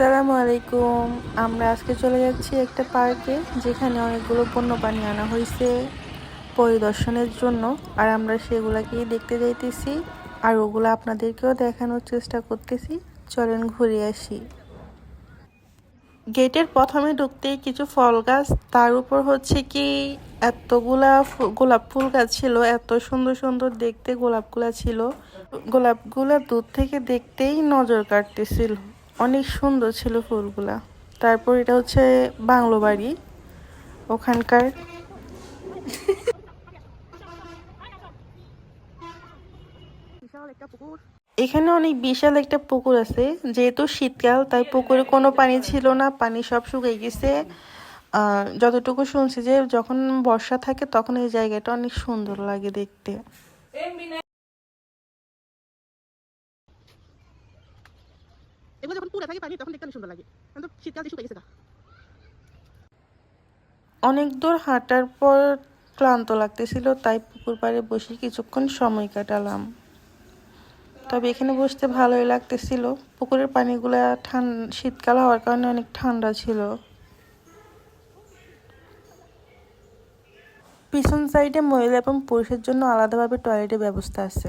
আসসালামু আলাইকুম আমরা আজকে চলে যাচ্ছি একটা পার্কে যেখানে অনেকগুলো পণ্য পানি আনা হয়েছে পরিদর্শনের জন্য। আর আমরা সেগুলাকেই দেখতে যাইতেছি আর ওগুলো আপনাদেরকেও দেখানোর চেষ্টা করতেছি। চলেন ঘুরে আসি। গেটের প্রথমে ঢুকতেই কিছু ফল গাছ, তার উপর হচ্ছে কি এতগুলা গোলাপ ফুল গাছ ছিল, এত সুন্দর সুন্দর দেখতে গোলাপগুলা ছিল। গোলাপগুলা দূর থেকে দেখতেই নজর কাটতেছিল অনেক সুন্দর ছিল ফুলগুলা। তারপর এটা হচ্ছে বাংলো বাড়ি, ওখানকার এখানে অনেক বিশাল একটা পুকুর আছে, যেহেতু শীতকাল, তাই পুকুরে কোনো পানি ছিল না, পানি সব শুকিয়ে গেছে। যতটুকু শুনছি যে যখন বর্ষা থাকে, তখন এই জায়গাটা অনেক সুন্দর লাগে দেখতে। এগুলো যখন পুরো থাকে পানি, তখন দেখতে অনেক সুন্দর লাগে। এখন তো শীতকাল শুকিয়ে গেছে অনেক দূর হাঁটার পর ক্লান্ত লাগতেছিল, তাই পুকুর পাড়ে বসে কিছুক্ষণ সময় কাটালাম। তবে এখানে বসতে ভালোই লাগতেছিল। পুকুরের পানিগুলা ঠান্ডা শীতকাল হওয়ার কারণে অনেক ঠান্ডা ছিল। পিছন সাইডে মহিলা এবং পুরুষের জন্য আলাদাভাবে টয়লেটের ব্যবস্থা আছে।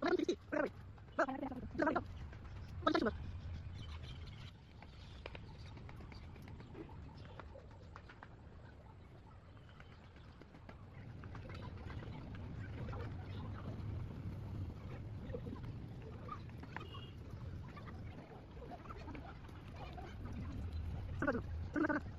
Terima kasih.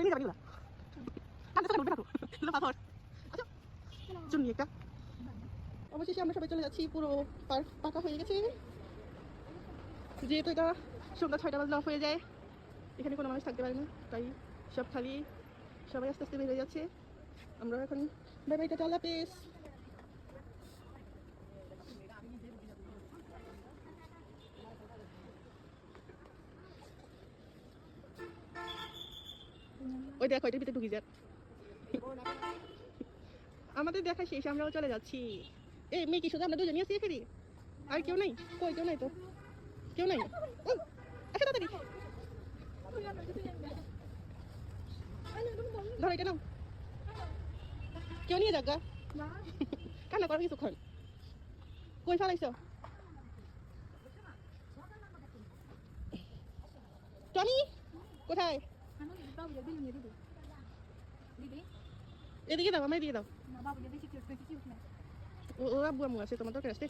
আছে, দাও। অবশেষে আমরা সবাই চলে যাচ্ছি পুরো পার্ক পাকা হয়ে গেছে। যেহেতু এটা সন্ধ্যা ছয়টা বাজলে অফ হয়ে যায় এখানে কোনো মানুষ থাকতে পারে না তাই সব খালি। সবাই আস্তে আস্তে বের যাচ্ছে। আমরা এখন বাই চালা পেশ ওই দেখো, এটার ভিতরে ঢুকি যাক। আমাদের দেখা শেষ, আমরাও চলে যাচ্ছি। এই, মেয়ে কি শুধু আমরা দুজনই আছি এখানে? আর কেউ নাই? কই, কেউ নাই তো? কেউ নাই? আচ্ছা তাড়াতাড়ি। ধরো এটা নাও। কেউ নিয়ে যাক গা। কান্না করো কিছুক্ষণ। কই ফেলাইছ? টনি, কোথায়? এদিকে দাও আমায় দিয়ে দাও। ও আব্বু আম্মু আছে তোমার দরকার আছে?